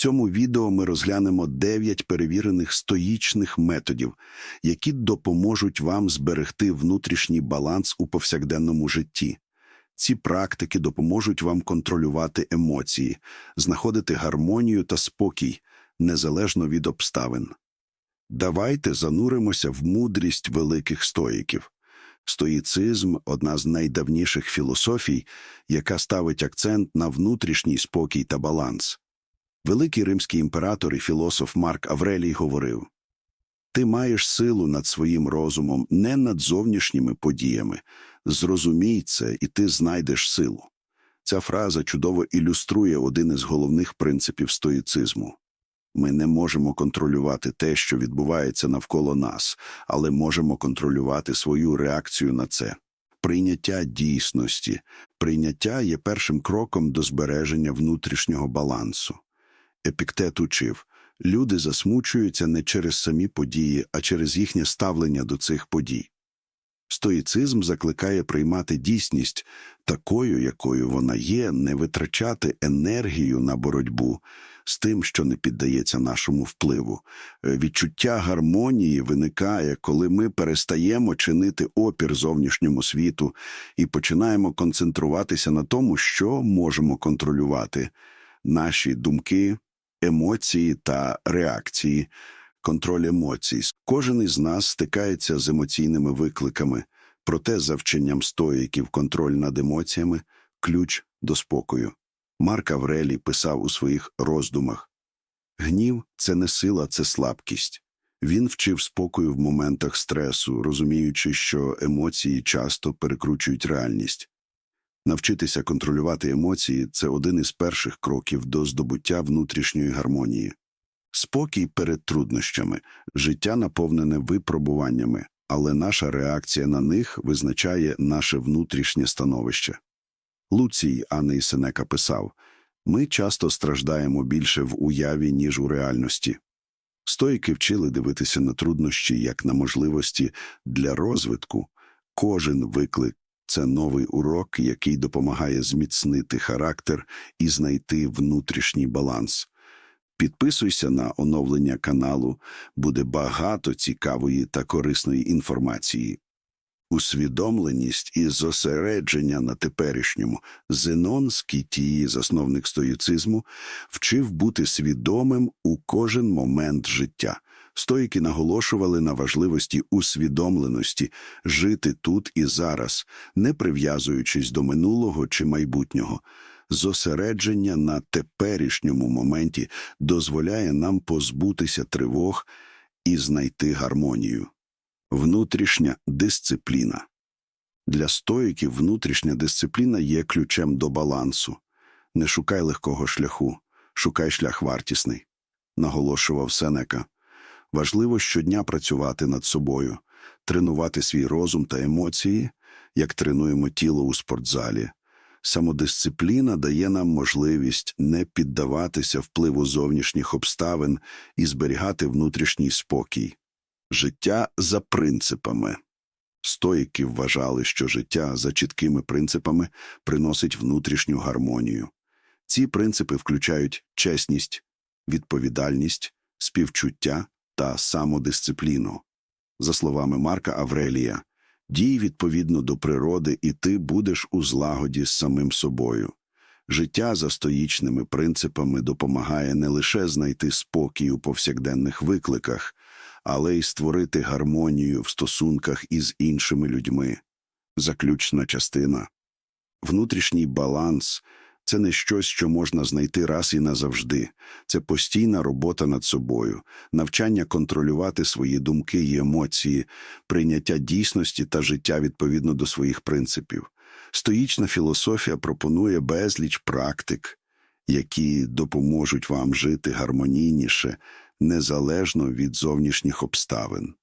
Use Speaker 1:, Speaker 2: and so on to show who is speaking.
Speaker 1: цьому відео ми розглянемо 9 перевірених стоїчних методів, які допоможуть вам зберегти внутрішній баланс у повсякденному житті. Ці практики допоможуть вам контролювати емоції, знаходити гармонію та спокій незалежно від обставин. Давайте зануримося в мудрість великих стоїків. Стоїцизм одна з найдавніших філософій, яка ставить акцент на внутрішній спокій та баланс. Великий римський імператор і філософ Марк Аврелій говорив Ти маєш силу над своїм розумом, не над зовнішніми подіями. Зрозумій це, і ти знайдеш силу. Ця фраза чудово ілюструє один із головних принципів стоїцизму. Ми не можемо контролювати те, що відбувається навколо нас, але можемо контролювати свою реакцію на це. Прийняття дійсності. Прийняття є першим кроком до збереження внутрішнього балансу. Епіктет учив люди засмучуються не через самі події, а через їхнє ставлення до цих подій. Стоїцизм закликає приймати дійсність такою, якою вона є, не витрачати енергію на боротьбу з тим, що не піддається нашому впливу. Е, Відчуття гармонії виникає, коли ми перестаємо чинити опір зовнішньому світу і починаємо концентруватися на тому, що можемо контролювати наші думки, емоції та реакції. Контроль емоцій. Кожен із нас стикається з емоційними викликами, проте за вченням стоїків контроль над емоціями – ключ до спокою. Марк Аврелій писав у своїх роздумах «Гнів – це не сила, це слабкість». Він вчив спокою в моментах стресу, розуміючи, що емоції часто перекручують реальність. Навчитися контролювати емоції – це один із перших кроків до здобуття внутрішньої гармонії. Спокій перед труднощами, життя наповнене випробуваннями, але наша реакція на них визначає наше внутрішнє становище. Луцій Анни Сенека писав «Ми часто страждаємо більше в уяві, ніж у реальності». Стоїки вчили дивитися на труднощі як на можливості для розвитку. Кожен виклик – це новий урок, який допомагає зміцнити характер і знайти внутрішній баланс. Підписуйся на оновлення каналу, буде багато цікавої та корисної інформації. Усвідомленість і зосередження на теперішньому Зенон з Кітії, засновник стоїцизму, вчив бути свідомим у кожен момент життя. Стоїки наголошували на важливості усвідомленості жити тут і зараз, не прив'язуючись до минулого чи майбутнього. Зосередження на теперішньому моменті дозволяє нам позбутися тривог і знайти гармонію. Внутрішня дисципліна. Для стоїків внутрішня дисципліна є ключем до балансу. Не шукай легкого шляху, шукай шлях вартісний, наголошував Сенека. Важливо щодня працювати над собою, тренувати свій розум та емоції, як тренуємо тіло у спортзалі. Самодисципліна дає нам можливість не піддаватися впливу зовнішніх обставин і зберігати внутрішній спокій. Життя за принципами. Стоїки вважали, що життя за чіткими принципами приносить внутрішню гармонію. Ці принципи включають чесність, відповідальність, співчуття та самодисципліну. За словами Марка Аврелія, дій відповідно до природи, і ти будеш у злагоді з самим собою. Життя за стоїчними принципами допомагає не лише знайти спокій у повсякденних викликах, але й створити гармонію в стосунках із іншими людьми. Заключна частина. Внутрішній баланс це не щось, що можна знайти раз і назавжди. Це постійна робота над собою, навчання контролювати свої думки і емоції, прийняття дійсності та життя відповідно до своїх принципів. Стоїчна філософія пропонує безліч практик, які допоможуть вам жити гармонійніше, незалежно від зовнішніх обставин.